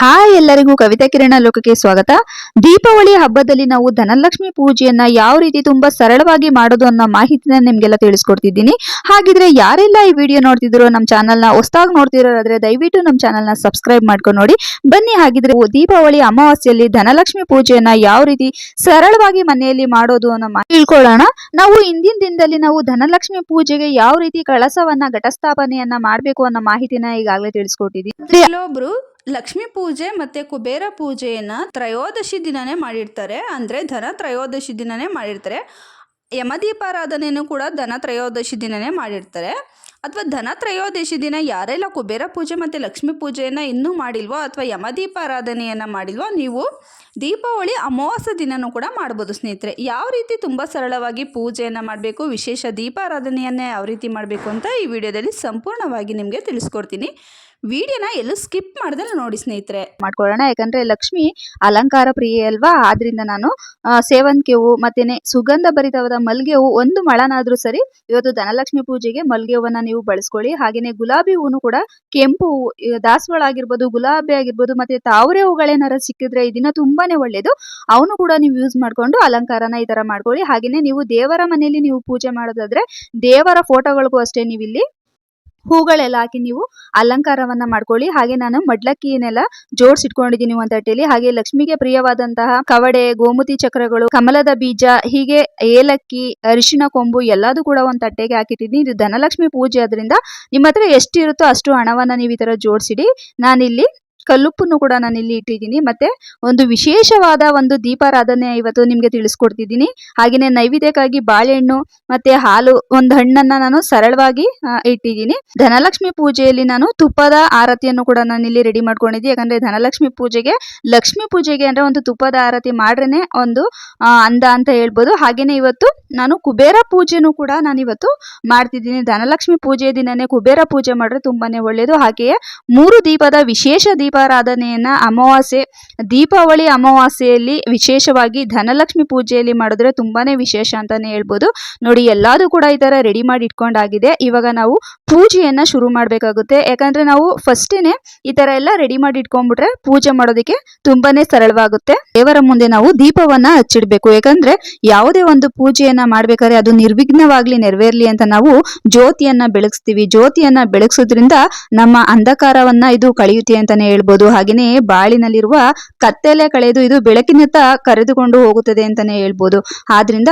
Hi ಎಲ್ಲರಿಗೂ ಕವಿತಾ ಕಿರಣ ಲೋಕಕ್ಕೆ ಸ್ವಾಗತ. ದೀಪಾವಳಿ ಹಬ್ಬದಲ್ಲಿ ನಾವು ಧನಲಕ್ಷ್ಮಿ ಪೂಜೆಯನ್ನ ಯಾವ ರೀತಿ ತುಂಬಾ ಸರಳವಾಗಿ ಮಾಡೋದು ಅನ್ನೋ ಮಾಹಿತಿನ ನಿಮ್ಗೆಲ್ಲ ತಿಳಿಸ್ಕೊಡ್ತಿದ್ದೀನಿ. ಹಾಗಿದ್ರೆ ಯಾರೆಲ್ಲ ಈ ವಿಡಿಯೋ ನೋಡ್ತಿದ್ರು ನಮ್ಮ ಚಾನಲ್ನ ಹೊಸದಾಗಿ ನೋಡ್ತಿರೋದಾದ್ರೆ ದಯವಿಟ್ಟು ನಮ್ಮ ಚಾನಲ್ನ ಸಬ್ಸ್ಕ್ರೈಬ್ ಮಾಡ್ಕೊಂಡು ನೋಡಿ. ಬನ್ನಿ ಹಾಗಿದ್ರೆ ದೀಪಾವಳಿ ಅಮಾವಾಸ್ಯೆಯಲ್ಲಿ ಧನಲಕ್ಷ್ಮಿ ಪೂಜೆಯನ್ನ ಯಾವ ರೀತಿ ಸರಳವಾಗಿ ಮನೆಯಲ್ಲಿ ಮಾಡೋದು ಅನ್ನೋ ತಿಳ್ಕೊಳ್ಳೋಣ. ನಾವು ಇಂದಿನ ದಿನದಲ್ಲಿ ನಾವು ಧನಲಕ್ಷ್ಮಿ ಪೂಜೆಗೆ ಯಾವ ರೀತಿ ಕಳಸವನ್ನ ಘಟಸ್ಥಾಪನೆಯನ್ನ ಮಾಡಬೇಕು ಅನ್ನೋ ಮಾಹಿತಿನ ಈಗಾಗಲೇ ತಿಳಿಸ್ಕೊಟ್ಟಿದ್ದೀನಿ ಲಕ್ಷ್ಮೀ ಪೂಜೆ ಮತ್ತೆ ಕುಬೇರ ಪೂಜೆಯನ್ನ ತ್ರಯೋದಶಿ ದಿನನೇ ಮಾಡಿರ್ತಾರೆ. ಅಂದ್ರೆ ಧನ ತ್ರಯೋದಶಿ ದಿನನೇ ಮಾಡಿರ್ತಾರೆ. ಯಮದೀಪಾರಾಧನೆಯನ್ನು ಕೂಡ ಧನ ತ್ರಯೋದಶಿ ದಿನನೇ ಮಾಡಿರ್ತಾರೆ. ಅಥವಾ ಧನ ತ್ರಯೋದಶಿ ದಿನ ಯಾರೆಲ್ಲ ಕುಬೇರ ಪೂಜೆ ಮತ್ತು ಲಕ್ಷ್ಮೀ ಪೂಜೆಯನ್ನು ಇನ್ನೂ ಮಾಡಿಲ್ವೋ ಅಥವಾ ಯಮದೀಪಾರಾಧನೆಯನ್ನು ಮಾಡಿಲ್ವೋ ನೀವು ದೀಪಾವಳಿ ಅಮಾವಾಸ್ಯ ದಿನನೂ ಕೂಡ ಮಾಡ್ಬೋದು ಸ್ನೇಹಿತರೆ. ಯಾವ ರೀತಿ ತುಂಬ ಸರಳವಾಗಿ ಪೂಜೆಯನ್ನು ಮಾಡಬೇಕು, ವಿಶೇಷ ದೀಪಾರಾಧನೆಯನ್ನೇ ಯಾವ ರೀತಿ ಮಾಡಬೇಕು ಅಂತ ಈ ವಿಡಿಯೋದಲ್ಲಿ ಸಂಪೂರ್ಣವಾಗಿ ನಿಮಗೆ ತಿಳಿಸ್ಕೊಡ್ತೀನಿ. ವಿಡಿಯೋನ ಎಲ್ಲೂ ಸ್ಕಿಪ್ ಮಾಡ್ದಲ್ಲ ನೋಡಿ ಸ್ನೇಹಿತರೆ. ಮಾಡ್ಕೊಳ್ಳೋಣ, ಯಾಕಂದ್ರೆ ಲಕ್ಷ್ಮಿ ಅಲಂಕಾರ ಪ್ರಿಯೆ ಅಲ್ವಾ? ಆದ್ರಿಂದ ನಾನು ಸೇವಂತಿಗೆ ಹೂವು ಮತ್ತೇನೆ ಸುಗಂಧ ಭರಿತವಾದ ಮಲ್ಗೆ ಹೂವು ಒಂದು ಮಳನಾದ್ರೂ ಸರಿ, ಇವತ್ತು ಧನಲಕ್ಷ್ಮಿ ಪೂಜೆಗೆ ಮಲ್ಗೆ ಹೂವನ್ನ ನೀವು ಬಳಸ್ಕೊಳ್ಳಿ. ಹಾಗೇನೆ ಗುಲಾಬಿ ಹೂವು ಕೂಡ ಕೆಂಪು ಹೂವು ದಾಸವಾಳ ಆಗಿರ್ಬೋದು, ಗುಲಾಬಿ ಆಗಿರ್ಬೋದು, ಮತ್ತೆ ತಾವರೆ ಹೂಗಳೇನಾರ ಸಿಕ್ಕಿದ್ರೆ ಇದನ್ನ ದಿನ ತುಂಬಾನೇ ಒಳ್ಳೇದು. ಅವನು ಕೂಡ ನೀವು ಯೂಸ್ ಮಾಡ್ಕೊಂಡು ಅಲಂಕಾರನ ಈ ತರ ಮಾಡ್ಕೊಳ್ಳಿ. ಹಾಗೇನೆ ನೀವು ದೇವರ ಮನೆಯಲ್ಲಿ ನೀವು ಪೂಜೆ ಮಾಡೋದಾದ್ರೆ ದೇವರ ಫೋಟೋಗಳಿಗೂ ಅಷ್ಟೇ ನೀವು ಇಲ್ಲಿ ಹೂಗಳೆಲ್ಲ ಹಾಕಿ ನೀವು ಅಲಂಕಾರವನ್ನ ಮಾಡ್ಕೊಳ್ಳಿ. ಹಾಗೆ ನಾನು ಮಡ್ಲಕ್ಕಿಯನ್ನೆಲ್ಲ ಜೋಡಿಸಿಟ್ಕೊಂಡಿದ್ದೀನಿ ಒಂದು ತಟ್ಟೆಯಲ್ಲಿ ಹಾಗೆ ಲಕ್ಷ್ಮಿಗೆ ಪ್ರಿಯವಾದಂತಹ ಕವಡೆ, ಗೋಮತಿ ಚಕ್ರಗಳು, ಕಮಲದ ಬೀಜ, ಹೀಗೆ ಏಲಕ್ಕಿ, ಅರಿಶಿನ ಕೊಂಬು ಎಲ್ಲದೂ ಕೂಡ ಒಂದ್ ತಟ್ಟೆಗೆ ಹಾಕಿಟ್ಟಿದ್ದೀನಿ. ಇದು ಧನಲಕ್ಷ್ಮಿ ಪೂಜೆ ಆದ್ರಿಂದ ನಿಮ್ಮ ಹತ್ರ ಎಷ್ಟಿರುತ್ತೋ ಅಷ್ಟು ಹಣವನ್ನ ನೀವು ಈ ತರ ಜೋಡಿಸಿಡಿ. ನಾನಿಲ್ಲಿ ಕಲ್ಲುಪ್ಪನ್ನು ಕೂಡ ನಾನು ಇಲ್ಲಿ ಇಟ್ಟಿದ್ದೀನಿ. ಮತ್ತೆ ಒಂದು ವಿಶೇಷವಾದ ಒಂದು ದೀಪಾರಾಧನೆ ಇವತ್ತು ನಿಮ್ಗೆ ತಿಳಿಸ್ಕೊಡ್ತಿದ್ದೀನಿ. ಹಾಗೆಯೇ ನೈವೇದ್ಯಕ್ಕಾಗಿ ಬಾಳೆಹಣ್ಣು ಮತ್ತೆ ಹಾಲು ಒಂದು ಹಣ್ಣನ್ನ ನಾನು ಸರಳವಾಗಿ ಇಟ್ಟಿದ್ದೀನಿ. ಧನಲಕ್ಷ್ಮಿ ಪೂಜೆಯಲ್ಲಿ ನಾನು ತುಪ್ಪದ ಆರತಿಯನ್ನು ಕೂಡ ನಾನು ಇಲ್ಲಿ ರೆಡಿ ಮಾಡ್ಕೊಂಡಿದ್ದೀನಿ ಯಾಕಂದ್ರೆ ಧನಲಕ್ಷ್ಮಿ ಪೂಜೆಗೆ, ಲಕ್ಷ್ಮಿ ಪೂಜೆಗೆ ಅಂದ್ರೆ ಒಂದು ತುಪ್ಪದ ಆರತಿ ಮಾಡ್ರೇನೆ ಒಂದು ಅಂದ ಅಂತ ಹೇಳ್ಬೋದು. ಹಾಗೇನೆ ಇವತ್ತು ನಾನು ಕುಬೇರ ಪೂಜೆನೂ ಕೂಡ ನಾನು ಇವತ್ತು ಮಾಡ್ತಿದ್ದೀನಿ. ಧನಲಕ್ಷ್ಮಿ ಪೂಜೆ ದಿನನೇ ಕುಬೇರ ಪೂಜೆ ಮಾಡಿದ್ರೆ ತುಂಬಾನೇ ಒಳ್ಳೆಯದು ಹಾಗೆಯೇ ಮೂರು ದೀಪದ ವಿಶೇಷ ದೀಪಾರಾಧನೆಯನ್ನ ಅಮಾವಾಸ್ಯೆ, ದೀಪಾವಳಿ ಅಮಾವಾಸ್ಯೆಯಲ್ಲಿ ವಿಶೇಷವಾಗಿ ಧನಲಕ್ಷ್ಮಿ ಪೂಜೆಯಲ್ಲಿ ಮಾಡಿದ್ರೆ ತುಂಬಾನೇ ವಿಶೇಷ ಅಂತಾನೆ ಹೇಳ್ಬೋದು. ನೋಡಿ ಎಲ್ಲದೂ ಕೂಡ ಈ ತರ ರೆಡಿ ಮಾಡಿ ಇಟ್ಕೊಂಡಾಗಿದೆ. ಇವಾಗ ನಾವು ಪೂಜೆಯನ್ನ ಶುರು ಮಾಡ್ಬೇಕಾಗುತ್ತೆ. ಯಾಕಂದ್ರೆ ನಾವು ಫಸ್ಟೇ ಈ ತರ ಎಲ್ಲ ರೆಡಿ ಮಾಡಿ ಇಟ್ಕೊಂಡ್ಬಿಟ್ರೆ ಪೂಜೆ ಮಾಡೋದಕ್ಕೆ ತುಂಬಾನೇ ಸರಳವಾಗುತ್ತೆ. ದೇವರ ಮುಂದೆ ನಾವು ದೀಪವನ್ನ ಹಚ್ಚಿಡ್ಬೇಕು. ಯಾಕಂದ್ರೆ ಯಾವುದೇ ಒಂದು ಪೂಜೆಯನ್ನ ಮಾಡ್ಬೇಕಾದ್ರೆ ಅದು ನಿರ್ವಿಘ್ನವಾಗ್ಲಿ ನೆರವೇರ್ಲಿ ಅಂತ ನಾವು ಜ್ಯೋತಿಯನ್ನ ಬೆಳಗಿಸ್ತೀವಿ. ಜ್ಯೋತಿಯನ್ನ ಬೆಳಗಿಸೋದ್ರಿಂದ ನಮ್ಮ ಅಂಧಕಾರವನ್ನ ಇದು ಕಳೆಯುತ್ತೆ ಅಂತಾನೆ ಹೇಳ್ಬೋದು. ಹಾಗೇನೆ ಬಾಳಿನಲ್ಲಿರುವ ಕತ್ತಲೆ ಕಳೆದು ಇದು ಬೆಳಕಿನತ್ತ ಕರೆದುಕೊಂಡು ಹೋಗುತ್ತದೆ ಅಂತಾನೆ ಹೇಳ್ಬೋದು. ಆದ್ರಿಂದ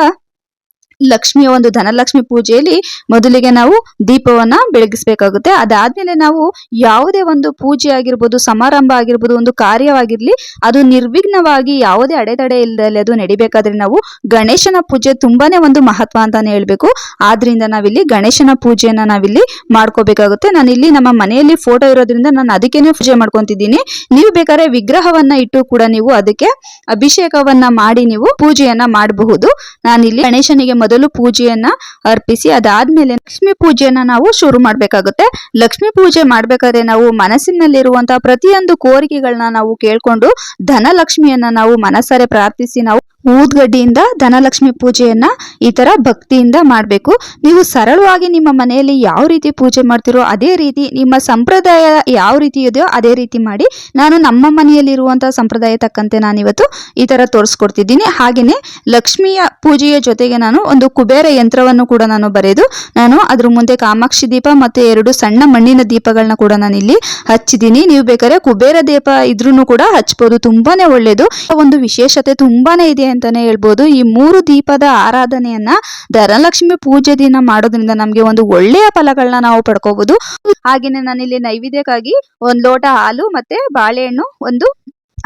ಲಕ್ಷ್ಮಿಯ ಒಂದು ಧನಲಕ್ಷ್ಮಿ ಪೂಜೆಯಲ್ಲಿ ಮೊದಲಿಗೆ ನಾವು ದೀಪವನ್ನ ಬೆಳಗಿಸಬೇಕಾಗುತ್ತೆ. ಅದಾದ್ಮೇಲೆ ನಾವು ಯಾವುದೇ ಒಂದು ಪೂಜೆ ಆಗಿರ್ಬೋದು, ಸಮಾರಂಭ ಆಗಿರ್ಬೋದು, ಒಂದು ಕಾರ್ಯವಾಗಿರ್ಲಿ, ಅದು ನಿರ್ವಿಘ್ನವಾಗಿ ಯಾವುದೇ ಅಡೆತಡೆ ಇಲ್ಲದಲ್ಲಿ ಅದು ನಡಿಬೇಕಾದ್ರೆ ನಾವು ಗಣೇಶನ ಪೂಜೆ ತುಂಬಾನೇ ಒಂದು ಮಹತ್ವ ಅಂತಾನೆ ಹೇಳ್ಬೇಕು. ಆದ್ರಿಂದ ನಾವಿಲ್ಲಿ ಗಣೇಶನ ಪೂಜೆಯನ್ನ ನಾವಿಲ್ಲಿ ಮಾಡ್ಕೋಬೇಕಾಗುತ್ತೆ. ನಾನು ಇಲ್ಲಿ ನಮ್ಮ ಮನೆಯಲ್ಲಿ ಫೋಟೋ ಇರೋದ್ರಿಂದ ನಾನು ಅದಕ್ಕೇನೆ ಪೂಜೆ ಮಾಡ್ಕೊಂತಿದ್ದೀನಿ. ನೀವು ಬೇಕಾದ್ರೆ ವಿಗ್ರಹವನ್ನ ಇಟ್ಟು ಕೂಡ ನೀವು ಅದಕ್ಕೆ ಅಭಿಷೇಕವನ್ನ ಮಾಡಿ ನೀವು ಪೂಜೆಯನ್ನ ಮಾಡಬಹುದು. ನಾನಿಲ್ಲಿ ಗಣೇಶನಿಗೆ ಮೊದಲು ಪೂಜೆಯನ್ನ ಅರ್ಪಿಸಿ, ಅದಾದ್ಮೇಲೆ ಲಕ್ಷ್ಮಿ ಪೂಜೆಯನ್ನ ನಾವು ಶುರು ಮಾಡ್ಬೇಕಾಗುತ್ತೆ. ಲಕ್ಷ್ಮಿ ಪೂಜೆ ಮಾಡ್ಬೇಕಾದ್ರೆ ನಾವು ಮನಸ್ಸಿನಲ್ಲಿರುವಂತಹ ಪ್ರತಿಯೊಂದು ಕೋರಿಕೆಗಳನ್ನ ನಾವು ಕೇಳ್ಕೊಂಡು ಧನಲಕ್ಷ್ಮಿಯನ್ನ ನಾವು ಮನಸ್ಸಾರೆ ಪ್ರಾರ್ಥಿಸಿ ನಾವು ಊದ್ಗಡ್ಡಿಯಿಂದ ಧನಲಕ್ಷ್ಮಿ ಪೂಜೆಯನ್ನ ಈ ತರ ಭಕ್ತಿಯಿಂದ ಮಾಡಬೇಕು. ನೀವು ಸರಳವಾಗಿ ನಿಮ್ಮ ಮನೆಯಲ್ಲಿ ಯಾವ ರೀತಿ ಪೂಜೆ ಮಾಡ್ತಿರೋ ಅದೇ ರೀತಿ ನಿಮ್ಮ ಸಂಪ್ರದಾಯ ಯಾವ ರೀತಿ ಇದೆಯೋ ಅದೇ ರೀತಿ ಮಾಡಿ ನಾನು ನಮ್ಮ ಮನೆಯಲ್ಲಿರುವಂತಹ ಸಂಪ್ರದಾಯ ತಕ್ಕಂತೆ ನಾನಿವತ್ತು ಈ ತರ ತೋರಿಸ್ಕೊಡ್ತಿದ್ದೀನಿ. ಹಾಗೇನೆ ಲಕ್ಷ್ಮಿಯ ಪೂಜೆಯ ಜೊತೆಗೆ ನಾನು ಒಂದು ಕುಬೇರ ಯಂತ್ರವನ್ನು ಕೂಡ ನಾನು ಬರೆದು ನಾನು ಅದ್ರ ಮುಂದೆ ಕಾಮಾಕ್ಷಿ ದೀಪ ಮತ್ತೆ ಎರಡು ಸಣ್ಣ ಮಣ್ಣಿನ ದೀಪಗಳನ್ನ ಕೂಡ ನಾನು ಇಲ್ಲಿ ಹಚ್ಚಿದ್ದೀನಿ. ನೀವು ಬೇಕಾದ್ರೆ ಕುಬೇರ ದೀಪ ಇದ್ರೂ ಕೂಡ ಹಚ್ಬೋದು. ತುಂಬಾನೇ ಒಳ್ಳೇದು. ಒಂದು ವಿಶೇಷತೆ ತುಂಬಾನೇ ಇದೆ ಅಂತಾನೆ ಹೇಳ್ಬೋದು. ಈ ಮೂರು ದೀಪದ ಆರಾಧನೆಯನ್ನ ಧನಲಕ್ಷ್ಮಿ ಪೂಜೆ ದಿನ ಮಾಡೋದ್ರಿಂದ ನಮ್ಗೆ ಒಂದು ಒಳ್ಳೆಯ ಫಲಗಳನ್ನ ನಾವು ಪಡ್ಕೋಬಹುದು ಹಾಗೇನೆ ನಾನಿಲ್ಲಿ ನೈವೇದ್ಯಕ್ಕಾಗಿ ಒಂದ್ ಲೋಟ ಹಾಲು ಮತ್ತೆ ಬಾಳೆಹಣ್ಣು ಒಂದು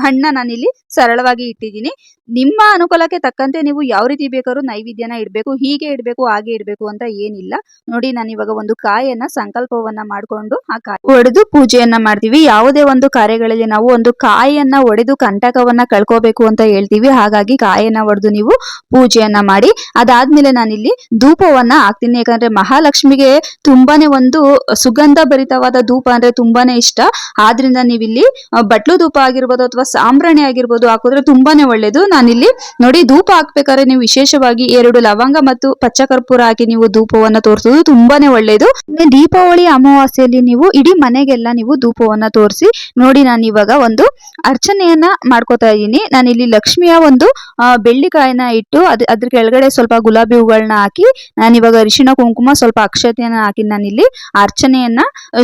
ಹಣ್ಣ ನಾನಿಲ್ಲಿ ಸರಳವಾಗಿ ಇಟ್ಟಿದ್ದೀನಿ. ನಿಮ್ಮ ಅನುಕೂಲಕ್ಕೆ ತಕ್ಕಂತೆ ನೀವು ಯಾವ ರೀತಿ ಬೇಕಾದ್ರೂ ನೈವೇದ್ಯನ ಇಡಬೇಕು, ಹೀಗೆ ಇಡಬೇಕು, ಹಾಗೆ ಇಡಬೇಕು ಅಂತ ಏನಿಲ್ಲ. ನೋಡಿ, ನಾನು ಇವಾಗ ಒಂದು ಕಾಯನ್ನ, ಸಂಕಲ್ಪವನ್ನ ಮಾಡ್ಕೊಂಡು ಆ ಕಾಯಿ ಒಡೆದು ಪೂಜೆಯನ್ನ ಮಾಡ್ತೀವಿ. ಯಾವುದೇ ಒಂದು ಕಾರ್ಯಗಳಲ್ಲಿ ನಾವು ಒಂದು ಕಾಯನ್ನ ಒಡೆದು ಕಂಟಕವನ್ನ ಕಳ್ಕೋಬೇಕು ಅಂತ ಹೇಳ್ತೀವಿ. ಹಾಗಾಗಿ ಕಾಯನ್ನ ಒಡೆದು ನೀವು ಪೂಜೆಯನ್ನ ಮಾಡಿ. ಅದಾದ್ಮೇಲೆ ನಾನಿಲ್ಲಿ ಧೂಪವನ್ನ ಹಾಕ್ತೀನಿ. ಯಾಕಂದ್ರೆ ಮಹಾಲಕ್ಷ್ಮಿಗೆ ತುಂಬಾನೇ ಒಂದು ಸುಗಂಧ ಭರಿತವಾದ ಧೂಪ ಅಂದ್ರೆ ತುಂಬಾನೇ ಇಷ್ಟ. ಆದ್ರಿಂದ ನೀವಿಲ್ಲಿ ಬಟ್ಲು ಧೂಪ ಆಗಿರ್ಬೋದು ಅಥವಾ ಸಾಂಬ್ರಾಣಿ ಆಗಿರ್ಬೋದು ಹಾಕಿದ್ರೆ ತುಂಬಾನೇ ಒಳ್ಳೇದು. ನಾನಿಲ್ಲಿ ನೋಡಿ ಧೂಪ ಹಾಕ್ಬೇಕಾದ್ರೆ ನೀವು ವಿಶೇಷವಾಗಿ ಎರಡು ಲವಂಗ ಮತ್ತು ಪಚ್ಚ ಕರ್ಪೂರ ಹಾಕಿ ನೀವು ಧೂಪವನ್ನ ತೋರಿಸೋದು ತುಂಬಾನೇ ಒಳ್ಳೇದು. ದೀಪಾವಳಿ ಅಮಾವಾಸ್ಯೆಯಲ್ಲಿ ನೀವು ಇಡೀ ಮನೆಗೆಲ್ಲ ನೀವು ಧೂಪವನ್ನ ತೋರಿಸಿ ನೋಡಿ ನಾನು ಇವಾಗ ಒಂದು ಅರ್ಚನೆಯನ್ನ ಮಾಡ್ಕೋತಾ ಇದ್ದೀನಿ. ನಾನಿಲ್ಲಿ ಲಕ್ಷ್ಮಿಯ ಒಂದು ಬೆಳ್ಳಿ ಬೆಳ್ಳಿಕಾಯಿನ ಇಟ್ಟು ಅದ್, ಅದ್ರ ಕೆಳಗಡೆ ಸ್ವಲ್ಪ ಗುಲಾಬಿ ಹೂಗಳನ್ನ ಹಾಕಿ ನಾನಿವಾಗ ಅರಿಶಿಣ, ಕುಂಕುಮ, ಸ್ವಲ್ಪ ಅಕ್ಷತೆಯನ್ನ ಹಾಕಿ ನಾನಿಲ್ಲಿ ಅರ್ಚನೆಯನ್ನ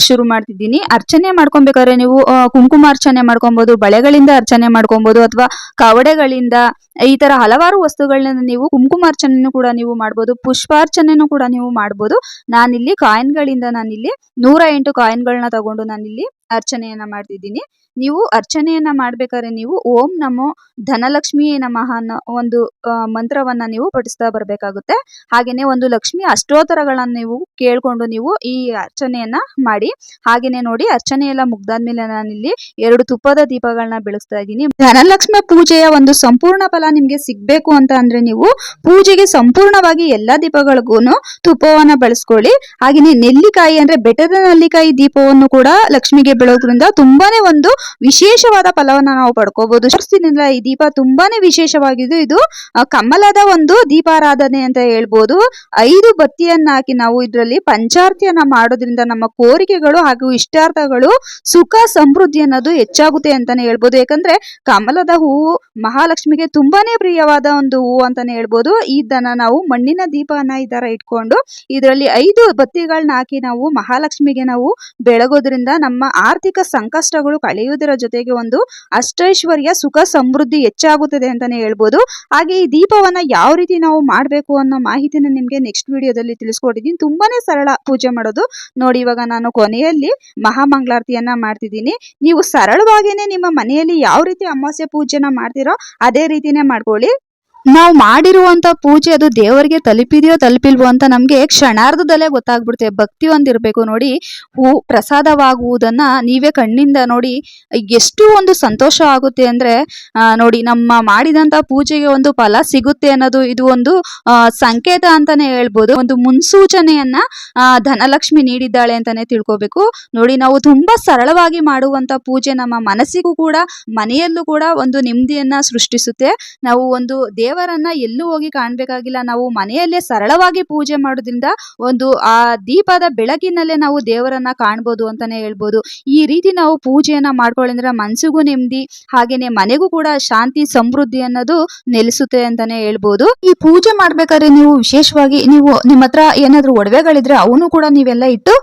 ಶುರು ಮಾಡ್ತಿದ್ದೀನಿ. ಅರ್ಚನೆ ಮಾಡ್ಕೊಬೇಕಾದ್ರೆ ನೀವು ಕುಂಕುಮ ಅರ್ಚನೆ ಮಾಡ್ಕೊಬಹುದು ಬಳೆಗಳಿಂದ ಅರ್ಚನೆ ಮಾಡ್ಕೊಬಹುದು ಅಥವಾ ಕವಡೆಗಳಿಂದ ಈ ತರ ಹಲವಾರು ವಸ್ತುಗಳನ್ನ ನೀವು ಕುಂಕುಮಾರ್ಚನೆಯನ್ನು ಕೂಡ ನೀವು ಮಾಡಬಹುದು ಪುಷ್ಪಾರ್ಚನೆಯನ್ನು ಕೂಡ ನೀವು ಮಾಡಬಹುದು ನಾನಿಲ್ಲಿ ಕಾಯಿನ್ಗಳಿಂದ ನಾನಿಲ್ಲಿ ನೂರ ಎಂಟು ಕಾಯಿನ್ಗಳನ್ನ ತಗೊಂಡು ನಾನಿಲ್ಲಿ ಅರ್ಚನೆಯನ್ನ ಮಾಡ್ತಿದ್ದೀನಿ. ನೀವು ಅರ್ಚನೆಯನ್ನ ಮಾಡ್ಬೇಕಾದ್ರೆ ನೀವು ಓಂ ನಮೋ ಧನಲಕ್ಷ್ಮಿ ನಮಃ ಅನ್ನೋ ಒಂದು ಮಂತ್ರವನ್ನ ನೀವು ಪಠಿಸ್ತಾ ಬರ್ಬೇಕಾಗುತ್ತೆ. ಹಾಗೇನೆ ಒಂದು ಲಕ್ಷ್ಮಿ ಅಷ್ಟೋತ್ತರಗಳನ್ನ ನೀವು ಕೇಳ್ಕೊಂಡು ನೀವು ಈ ಅರ್ಚನೆಯನ್ನ ಮಾಡಿ, ಹಾಗೇನೆ ನೋಡಿ ಅರ್ಚನೆ ಎಲ್ಲ ಮುಗ್ದಾದ್ಮೇಲೆ ನಾನಿಲ್ಲಿ ಎರಡು ತುಪ್ಪದ ದೀಪಗಳನ್ನ ಬೆಳೆಸ್ತಾ ಇದ್ದೀನಿ. ಧನಲಕ್ಷ್ಮಿ ಪೂಜೆಯ ಒಂದು ಸಂಪೂರ್ಣ ಫಲ ನಿಮ್ಗೆ ಸಿಗ್ಬೇಕು ಅಂತ ಅಂದ್ರೆ ನೀವು ಪೂಜೆಗೆ ಸಂಪೂರ್ಣವಾಗಿ ಎಲ್ಲಾ ದೀಪಗಳಿಗೂ ತುಪ್ಪವನ್ನ ಬಳಸ್ಕೊಳ್ಳಿ. ಹಾಗೇನೆ ನೆಲ್ಲಿಕಾಯಿ ಅಂದ್ರೆ ಬೆಟ್ಟದ ನೆಲ್ಲಿಕಾಯಿ ದೀಪವನ್ನು ಕೂಡ ಲಕ್ಷ್ಮಿಗೆ ಬೆಳೋದ್ರಿಂದ ತುಂಬಾನೇ ಒಂದು ವಿಶೇಷವಾದ ಫಲವನ್ನ ನಾವು ಪಡ್ಕೋಬಹುದು ವರ್ಷದಿಂದ ಈ ದೀಪ ತುಂಬಾನೇ ವಿಶೇಷವಾಗಿದ್ದು ಇದು ಕಮಲದ ಒಂದು ದೀಪಾರಾಧನೆ ಅಂತ ಹೇಳ್ಬೋದು. ಐದು ಬತ್ತಿಯನ್ನ ಹಾಕಿ ನಾವು ಇದರಲ್ಲಿ ಪಂಚಾರ್ತಿಯನ್ನ ಮಾಡೋದ್ರಿಂದ ನಮ್ಮ ಕೋರಿಕೆಗಳು ಹಾಗೂ ಇಷ್ಟಾರ್ಥಗಳು ಸುಖ ಸಮೃದ್ಧಿ ಅನ್ನೋದು ಹೆಚ್ಚಾಗುತ್ತೆ ಅಂತಾನೆ ಹೇಳ್ಬೋದು. ಯಾಕಂದ್ರೆ ಕಮಲದ ಹೂವು ಮಹಾಲಕ್ಷ್ಮಿಗೆ ತುಂಬಾನೇ ಪ್ರಿಯವಾದ ಒಂದು ಹೂವು ಅಂತಾನೆ ಹೇಳ್ಬೋದು. ಇದನ್ನ ನಾವು ಮಣ್ಣಿನ ದೀಪನ ಈ ತರ ಇಟ್ಕೊಂಡು, ಇದರಲ್ಲಿ ಐದು ಬತ್ತಿಗಳನ್ನ ಹಾಕಿ ನಾವು ಮಹಾಲಕ್ಷ್ಮಿಗೆ ನಾವು ಬೆಳಗೋದ್ರಿಂದ ನಮ್ಮ ಆರ್ಥಿಕ ಸಂಕಷ್ಟಗಳು ಕಳೆಯುವುದರ ಜೊತೆಗೆ ಒಂದು ಅಷ್ಟೈಶ್ವರ್ಯ ಸುಖ ಸಮೃದ್ಧಿ ಹೆಚ್ಚಾಗುತ್ತದೆ ಅಂತಾನೆ ಹೇಳ್ಬೋದು. ಹಾಗೆ ಈ ದೀಪವನ್ನ ಯಾವ ರೀತಿ ನಾವು ಮಾಡಬೇಕು ಅನ್ನೋ ಮಾಹಿತಿನ ನಿಮಗೆ ನೆಕ್ಸ್ಟ್ ವಿಡಿಯೋದಲ್ಲಿ ತಿಳಿಸ್ಕೊಟ್ಟಿದ್ದೀನಿ. ತುಂಬಾನೇ ಸರಳ ಪೂಜೆ ಮಾಡೋದು. ನೋಡಿ, ಇವಾಗ ನಾನು ಕೊನೆಯಲ್ಲಿ ಮಹಾಮಂಗಳಾರತಿಯನ್ನ ಮಾಡ್ತಿದ್ದೀನಿ. ನೀವು ಸರಳವಾಗಿನೇ ನಿಮ್ಮ ಮನೆಯಲ್ಲಿ ಯಾವ ರೀತಿ ಅಮಾವಾಸ್ಯ ಪೂಜೆನ ಮಾಡ್ತೀರೋ ಅದೇ ರೀತಿನೇ ಮಾಡ್ಕೊಳ್ಳಿ. ನಾವು ಮಾಡಿರುವಂತ ಪೂಜೆ ಅದು ದೇವರಿಗೆ ತಲುಪಿದೆಯೋ ತಲುಪಿಲ್ವೋ ಅಂತ ನಮ್ಗೆ ಕ್ಷಣಾರ್ಧದಲ್ಲೇ ಗೊತ್ತಾಗ್ಬಿಡುತ್ತೆ. ಭಕ್ತಿ ಒಂದಿರಬೇಕು ನೋಡಿ, ಹೂ ಪ್ರಸಾದವಾಗುವುದನ್ನ ನೀವೇ ಕಣ್ಣಿಂದ ನೋಡಿ, ಎಷ್ಟು ಒಂದು ಸಂತೋಷ ಆಗುತ್ತೆ ಅಂದ್ರೆ ನೋಡಿ ನಮ್ಮ ಮಾಡಿದಂತ ಪೂಜೆಗೆ ಒಂದು ಫಲ ಸಿಗುತ್ತೆ ಅನ್ನೋದು ಇದು ಒಂದು ಸಂಕೇತ ಅಂತಾನೆ ಹೇಳ್ಬೋದು. ಒಂದು ಮುನ್ಸೂಚನೆಯನ್ನ ಧನಲಕ್ಷ್ಮಿ ನೀಡಿದ್ದಾಳೆ ಅಂತಾನೆ ತಿಳ್ಕೊಬೇಕು. ನೋಡಿ ನಾವು ತುಂಬಾ ಸರಳವಾಗಿ ಮಾಡುವಂತ ಪೂಜೆ ನಮ್ಮ ಮನಸ್ಸಿಗೂ ಕೂಡ, ಮನೆಯಲ್ಲೂ ಕೂಡ ಒಂದು ನೆಮ್ಮದಿಯನ್ನ ಸೃಷ್ಟಿಸುತ್ತೆ. ನಾವು ಒಂದು ದೇವರನ್ನ ಎಲ್ಲೂ ಹೋಗಿ ಕಾಣಬೇಕಾಗಿಲ್ಲ. ನಾವು ಮನೆಯಲ್ಲೇ ಸರಳವಾಗಿ ಪೂಜೆ ಮಾಡೋದ್ರಿಂದ ಒಂದು, ಆ ದೀಪದ ಬೆಳಕಿನಲ್ಲೇ ನಾವು ದೇವರನ್ನ ಕಾಣ್ಬೋದು ಅಂತಾನೆ ಹೇಳ್ಬೋದು. ಈ ರೀತಿ ನಾವು ಪೂಜೆಯನ್ನ ಮಾಡ್ಕೊಳ್ಳೋದ್ರಿಂದ ಮನ್ಸಿಗೂ ನೆಮ್ಮದಿ, ಹಾಗೇನೆ ಮನೆಗೂ ಕೂಡ ಶಾಂತಿ, ಸಮೃದ್ಧಿ ಅನ್ನೋದು ನೆಲೆಸುತ್ತೆ ಅಂತಾನೆ ಹೇಳ್ಬೋದು. ಈ ಪೂಜೆ ಮಾಡ್ಬೇಕಾದ್ರೆ ನೀವು ವಿಶೇಷವಾಗಿ ನೀವು ನಿಮ್ಮ ಹತ್ರ ಏನಾದ್ರೂ ಒಡವೆಗಳಿದ್ರೆ ಅವನು ಕೂಡ ನೀವೆಲ್ಲ ಇಟ್ಟು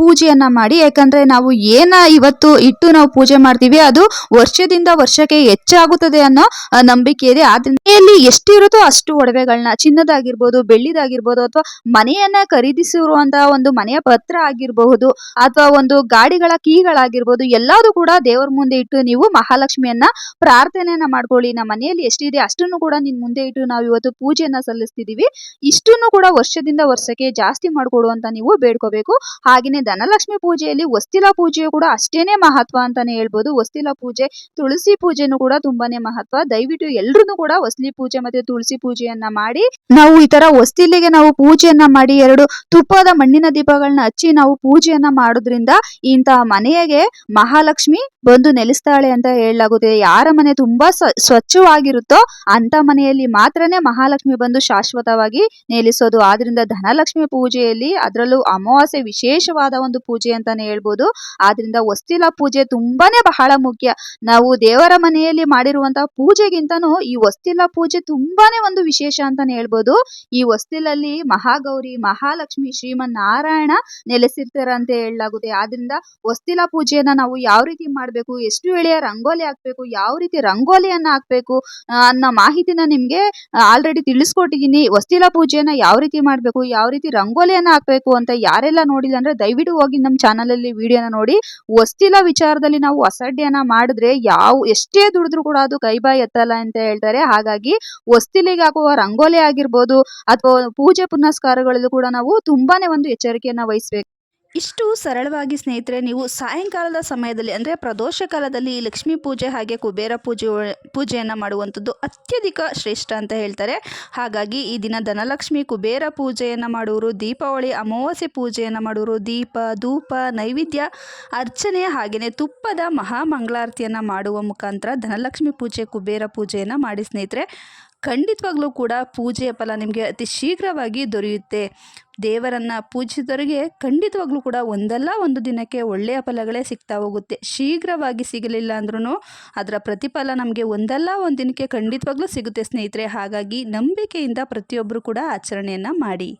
ಪೂಜೆಯನ್ನ ಮಾಡಿ. ಯಾಕಂದ್ರೆ ನಾವು ಏನ ಇವತ್ತು ಇಟ್ಟು ನಾವು ಪೂಜೆ ಮಾಡ್ತೀವಿ, ಅದು ವರ್ಷದಿಂದ ವರ್ಷಕ್ಕೆ ಹೆಚ್ಚಾಗುತ್ತದೆ ಅನ್ನೋ ನಂಬಿಕೆ ಇದೆ. ಆದ್ರಿಂದ ಎಷ್ಟಿರುತ್ತೋ ಅಷ್ಟು ಒಡವೆಗಳನ್ನ ಚಿನ್ನದಾಗಿರ್ಬೋದು, ಬೆಳ್ಳಿದಾಗಿರ್ಬೋದು ಅಥವಾ ಮನೆಯನ್ನ ಖರೀದಿಸಿರುವಂತಹ ಒಂದು ಮನೆಯ ಪತ್ರ ಆಗಿರಬಹುದು ಅಥವಾ ಒಂದು ಗಾಡಿಗಳ ಕೀಗಳಾಗಿರ್ಬೋದು, ಎಲ್ಲದೂ ಕೂಡ ದೇವರ ಮುಂದೆ ಇಟ್ಟು ನೀವು ಮಹಾಲಕ್ಷ್ಮಿಯನ್ನ ಪ್ರಾರ್ಥನೆಯನ್ನ ಮಾಡ್ಕೊಳ್ಳಿ. ನಮ್ಮ ಮನೆಯಲ್ಲಿ ಎಷ್ಟಿದೆ ಅಷ್ಟನ್ನು ಕೂಡ ನಿನ್ ಮುಂದೆ ಇಟ್ಟು ನಾವು ಇವತ್ತು ಪೂಜೆಯನ್ನ ಸಲ್ಲಿಸ್ತಿದೀವಿ. ಇಷ್ಟನ್ನು ಕೂಡ ವರ್ಷದಿಂದ ವರ್ಷಕ್ಕೆ ಜಾಸ್ತಿ ಮಾಡ್ಕೊಡು ಅಂತ ನೀವು ಬೇಡ್ಕೋಬೇಕು. ಹಾಗೇನೆ ಧನಲಕ್ಷ್ಮಿ ಪೂಜೆಯಲ್ಲಿ ವಸ್ತಿಲ ಪೂಜೆಯು ಕೂಡ ಅಷ್ಟೇನೆ ಮಹತ್ವ ಅಂತಾನೆ ಹೇಳ್ಬೋದು. ವಸ್ತಿಲ ಪೂಜೆ, ತುಳಸಿ ಪೂಜೆನೂ ಕೂಡ ತುಂಬಾನೇ ಮಹತ್ವ. ದಯವಿಟ್ಟು ಎಲ್ರು ಕೂಡ ವಸ್ಲಿ ಪೂಜೆ ಮತ್ತೆ ತುಳಸಿ ಪೂಜೆಯನ್ನ ಮಾಡಿ ನಾವು ಈ ತರ ಹೊಸ್ತಿಲಿಗೆ ನಾವು ಪೂಜೆಯನ್ನ ಮಾಡಿ ಎರಡು ತುಪ್ಪದ ಮಣ್ಣಿನ ದೀಪಗಳನ್ನ ಹಚ್ಚಿ ನಾವು ಪೂಜೆಯನ್ನ ಮಾಡೋದ್ರಿಂದ ಇಂತಹ ಮನೆಗೆ ಮಹಾಲಕ್ಷ್ಮಿ ಬಂದು ನೆಲೆಸ್ತಾಳೆ ಅಂತ ಹೇಳಲಾಗುತ್ತೆ. ಯಾರ ಮನೆ ತುಂಬಾ ಸ್ವ- ಸ್ವಚ್ಛವಾಗಿರುತ್ತೋ ಅಂತ ಮನೆಯಲ್ಲಿ ಮಾತ್ರನೇ ಮಹಾಲಕ್ಷ್ಮಿ ಬಂದು ಶಾಶ್ವತವಾಗಿ ನೆಲೆಸೋದು. ಆದ್ರಿಂದ ಧನಲಕ್ಷ್ಮಿ ಪೂಜೆಯಲ್ಲಿ ಅದರಲ್ಲೂ ಅಮಾವಾಸ್ಯೆ ವಿಶೇಷವಾದ ಒಂದು ಪೂಜೆ ಅಂತಾನೆ ಹೇಳ್ಬೋದು. ಆದ್ರಿಂದ ಹೊಸ್ತಿಲ ಪೂಜೆ ತುಂಬಾನೇ ಬಹಳ ಮುಖ್ಯ. ನಾವು ದೇವರ ಮನೆಯಲ್ಲಿ ಮಾಡಿರುವಂತಹ ಪೂಜೆಗಿಂತನೂ ಈ ಹೊಸ್ತಿಲ ಪೂಜೆ ತುಂಬಾನೇ ಒಂದು ವಿಶೇಷ ಅಂತಾನೆ ಹೇಳ್ಬೋದು. ಈ ಹೊಸ್ತಿಲಲ್ಲಿ ಮಹಾಗೌರಿ, ಮಹಾಲಕ್ಷ್ಮಿ ಶ್ರೀಮನ್ ನಾರಾಯಣ ನೆಲೆಸಿರ್ತಾರೆ ಅಂತ ಹೇಳಲಾಗುತ್ತೆ. ಆದ್ರಿಂದ ಹೊಸ್ತಿಲ ಪೂಜೆಯನ್ನ ನಾವು ಯಾವ ರೀತಿ ಮಾಡ್ಬೇಕು, ಎಷ್ಟು ಎಳೆಯ ರಂಗೋಲಿ ಹಾಕ್ಬೇಕು, ಯಾವ ರೀತಿ ರಂಗೋಲಿಯನ್ನ ಹಾಕ್ಬೇಕು ಅನ್ನೋ ಮಾಹಿತಿನ ನಿಮ್ಗೆ ಆಲ್ರೆಡಿ ತಿಳಿಸ್ಕೊಟ್ಟಿದ್ದೀನಿ. ಹೊಸ್ತಿಲ ಪೂಜೆಯನ್ನ ಯಾವ ರೀತಿ ಮಾಡ್ಬೇಕು, ಯಾವ ರೀತಿ ರಂಗೋಲಿಯನ್ನ ಹಾಕ್ಬೇಕು ಅಂತ ಯಾರೆಲ್ಲ ನೋಡಿಲ್ಲ ಅಂದ್ರೆ ದಯವಿಟ್ಟು ಹೋಗಿ ನಮ್ಮ ಚಾನಲ್ ಅಲ್ಲಿ ವಿಡಿಯೋನ ನೋಡಿ. ಹೊಸ್ತಿಲ ವಿಚಾರದಲ್ಲಿ ನಾವು ಅಸಡ್ಡೆಯನ್ನ ಮಾಡಿದ್ರೆ ಯಾವ, ಎಷ್ಟೇ ದುಡಿದ್ರು ಕೂಡ ಅದು ಕೈ ಬಾಯಿ ಎತ್ತಲ್ಲ ಅಂತ ಹೇಳ್ತಾರೆ. ಹಾಗಾಗಿ ವಸ್ತಿಲಿಗೆ ಹಾಕುವ ರಂಗೋಲಿ ಆಗಿರ್ಬೋದು ಅಥವಾ ಪೂಜೆ ಪುನಸ್ಕಾರಗಳಲ್ಲೂ ಕೂಡ ನಾವು ತುಂಬಾನೇ ಒಂದು ಎಚ್ಚರಿಕೆಯನ್ನ ವಹಿಸ್ಬೇಕು. ಇಷ್ಟು ಸರಳವಾಗಿ ಸ್ನೇಹಿತರೆ, ನೀವು ಸಾಯಂಕಾಲದ ಸಮಯದಲ್ಲಿ, ಅಂದರೆ ಪ್ರದೋಷ ಕಾಲದಲ್ಲಿ ಲಕ್ಷ್ಮೀ ಪೂಜೆ ಹಾಗೆ ಕುಬೇರ ಪೂಜೆ ಪೂಜೆಯನ್ನು ಮಾಡುವಂಥದ್ದು ಅತ್ಯಧಿಕ ಶ್ರೇಷ್ಠ ಅಂತ ಹೇಳ್ತಾರೆ. ಹಾಗಾಗಿ ಈ ದಿನ ಧನಲಕ್ಷ್ಮಿ ಕುಬೇರ ಪೂಜೆಯನ್ನು ಮಾಡುವರು ದೀಪಾವಳಿ ಅಮಾವಾಸ್ಯೆ ಪೂಜೆಯನ್ನು ಮಾಡುವರು ದೀಪ, ಧೂಪ, ನೈವೇದ್ಯ, ಅರ್ಚನೆ ಹಾಗೆಯೇ ತುಪ್ಪದ ಮಹಾಮಂಗಳಾರತಿಯನ್ನು ಮಾಡುವ ಮುಖಾಂತರ ಧನಲಕ್ಷ್ಮಿ ಪೂಜೆ, ಕುಬೇರ ಪೂಜೆಯನ್ನು ಮಾಡಿ ಸ್ನೇಹಿತರೆ. ಖಂಡಿತವಾಗ್ಲೂ ಕೂಡ ಪೂಜೆಯ ಫಲ ನಿಮಗೆ ಅತಿ ಶೀಘ್ರವಾಗಿ ದೊರೆಯುತ್ತೆ. ದೇವರನ್ನು ಪೂಜಿಸಿದವರಿಗೆ ಖಂಡಿತವಾಗ್ಲೂ ಕೂಡ ಒಂದಲ್ಲ ಒಂದು ದಿನಕ್ಕೆ ಒಳ್ಳೆಯ ಫಲಗಳೇ ಸಿಗ್ತಾ ಹೋಗುತ್ತೆ. ಶೀಘ್ರವಾಗಿ ಸಿಗಲಿಲ್ಲ ಅಂದ್ರೂ ಅದರ ಪ್ರತಿಫಲ ನಮಗೆ ಒಂದಲ್ಲ ಒಂದು ದಿನಕ್ಕೆ ಖಂಡಿತವಾಗ್ಲೂ ಸಿಗುತ್ತೆ ಸ್ನೇಹಿತರೆ. ಹಾಗಾಗಿ ನಂಬಿಕೆಯಿಂದ ಪ್ರತಿಯೊಬ್ಬರು ಕೂಡ ಆಚರಣೆಯನ್ನು ಮಾಡಿ.